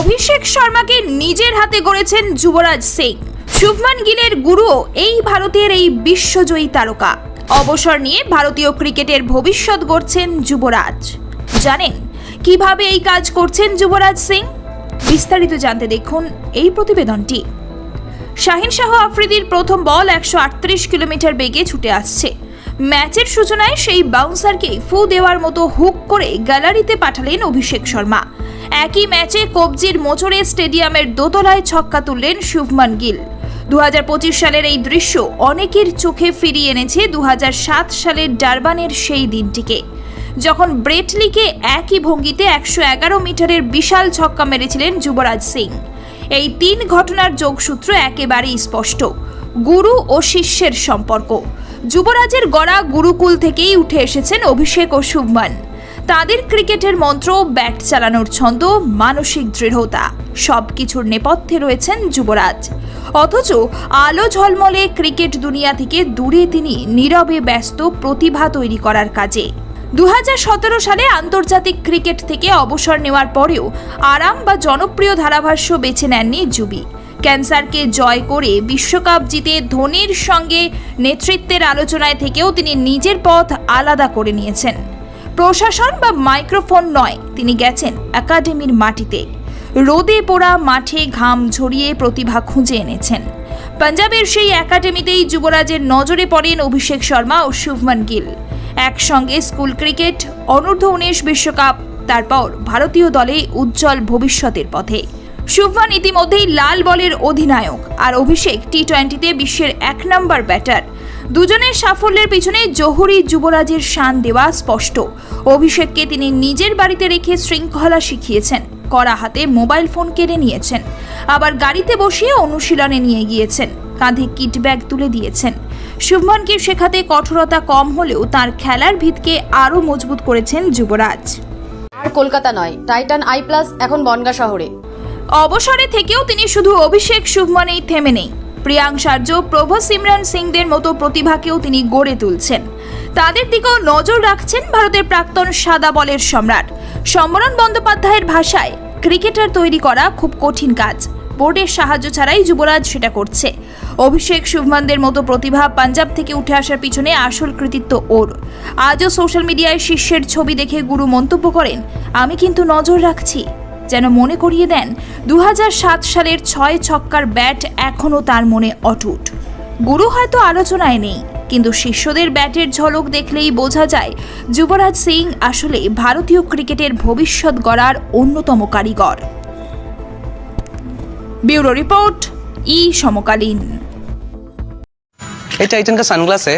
অভিষেক শর্মাকে নিজের হাতে গড়েছেন যুবরাজ সিং। শুভমান গিলের গুরুও এই ভারতের এই বিশ্বজয়ী তারকা। অবসর নিয়ে ভারতীয় ক্রিকেটের ভবিষ্যৎ গড়ছেন যুবরাজ। জানেন, কীভাবে এই কাজ করছেন যুবরাজ সিং? বিস্তারিত জানতে দেখুন এই প্রতিবেদনটি। শাহিন শাহ আফ্রিদির প্রথম বল একশো আটত্রিশ কিলোমিটার বেগে ছুটে আসছে। ম্যাচের সূচনায় সেই বাউন্সারকে ফু দেওয়ার মতো হুক করে গ্যালারিতে পাঠালেন অভিষেক শর্মা। একই ম্যাচে কবজির মোচড়ে স্টেডিয়ামের দোতলায় ছক্কা তুললেন শুভমান গিল। দু হাজার পঁচিশ সালের এই দৃশ্য অনেকের চোখে ফিরিয়ে এনেছে দু হাজার সাত সালের ডারবানের সেই দিনটিকে। যখন ব্রেটলিকে একই ভঙ্গিতে একশো এগারো মিটারের বিশাল ছক্কা মেরেছিলেন যুবরাজ সিং। এই তিন ঘটনার যোগসূত্র একেবারেই স্পষ্ট। গুরু ও শিষ্যের সম্পর্ক। যুবরাজের গড়া গুরুকুল থেকেই উঠে এসেছেন অভিষেক ও শুভমান। তাদের ক্রিকেটের মন্ত্র, ব্যাট চালানোর ছন্দ, মানসিক দৃঢ়তা সব কিছুর নেপথ্যে রয়েছেন যুবরাজ। অথচ আলো ঝলমলে ক্রিকেট দুনিয়া থেকে দূরে তিনি নীরবে ব্যস্ত প্রতিভা তৈরি করার কাজে। দু হাজার সতেরো সালে আন্তর্জাতিক ক্রিকেট থেকে অবসর নেওয়ার পরেও আরাম বা জনপ্রিয় ধারাভাষ্য বেছে নেননি জুবি ক্যান্সারকে জয় করে বিশ্বকাপ জিতে ধোনির সঙ্গে নেতৃত্বের আলোচনায় থেকেও তিনি নিজের পথ আলাদা করে নিয়েছেন। প্রশাসন বা মাইক্রোফোন নয়, তিনি গেছেন একাডেমির মাটিতে। রোদে পোড়া মাঠে ঘাম ঝরিয়ে প্রতিভা খুঁজে এনেছেন। পাঞ্জাবের সেই একাডেমিতেই যুবরাজের নজরে পড়েন অভিষেক শর্মা ও শুভমান গিল। একসঙ্গে স্কুল ক্রিকেট, অনূর্ধ্ব উনিশ বিশ্বকাপ, তারপর ভারতীয় দলে উজ্জ্বল ভবিষ্যতের পথে। শুভমান ইতিমধ্যেই লাল বলের অধিনায়ক আর অভিষেক টি টোয়েন্টিতে বিশ্বের এক নম্বর ব্যাটার। দুজনের সাফল্যের পিছনে জহুরি যুবরাজের শান দেওয়া স্পষ্ট। অভিষেককে তিনি নিজের বাড়িতে রেখে শৃঙ্খলা শিখিয়েছেন। কড়া হাতে মোবাইল ফোন কেড়ে নিয়েছেন। আবার গাড়িতে বসিয়ে অনুশীলনে নিয়ে গিয়েছেন। কাঁধে কিট ব্যাগ তুলে দিয়েছেন। শুভমনকে শেখাতে কঠোরতা কম হলেও তার খেলার ভিতকে আরও মজবুত করেছেন যুবরাজ। আর কলকাতা নয় টাইটান আই প্লাস এখন বনগা শহরে। অবসরে থেকেও তিনি শুধু অভিষেক শুভমনেই থেমে নেই। প্রিয়াংশার্য প্রভু সিমরান সিংদের মতো প্রতিভাকেও তিনি গড়ে তুলছেন। তাদের দিকেও নজর রাখছেন ভারতের প্রাক্তন সাদা বলের সম্রাট। সম্বরণ বন্দ্যোপাধ্যায়ের ভাষায়, ক্রিকেটার তৈরি করা খুব কঠিন কাজ। বোর্ডের সাহায্য ছাড়াই যুবরাজ সেটা করছে। অভিষেক শুভমানদের মতো প্রতিভা পাঞ্জাব থেকে উঠে আসার পিছনে আসল কৃতিত্ব ওর। আজও সোশ্যাল মিডিয়ায় শিষ্যের ছবি দেখে গুরু মন্তব্য করেন, আমি কিন্তু নজর রাখছি। যেন মনে করিয়ে দেন দু সালের ছয় ছক্কার ব্যাট এখনও তার মনে অটুট গুরু হয়তো আলোচনায় নেই কিন্তু শিষ্যদের ব্যাটের ঝলক দেখলেই বোঝা যায় যুবরাজ সিং আসলে ভারতীয় ক্রিকেটের ভবিষ্যৎ গড়ার অন্যতম কারিগর ব্যুরো রিপোর্ট ই সমকালীন ये टाइटन का सनग्लास है